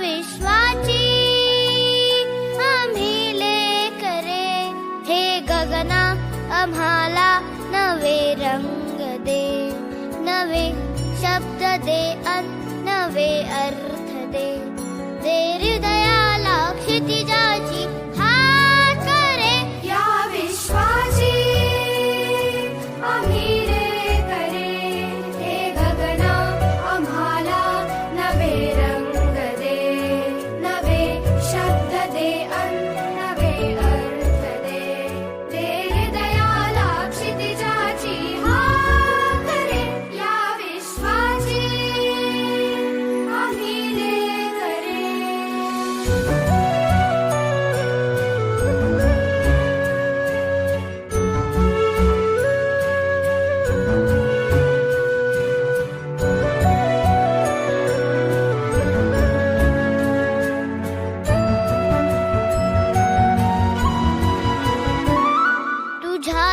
विश्वाची आम्ही लेकरे हे गगना आम्हाला नवे रंग दे नवे शब्द दे अंत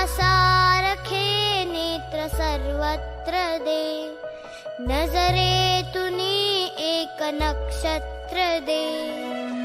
सारखे नेत्र सर्वत्र दे. नजरे तुनी एक नक्षत्र दे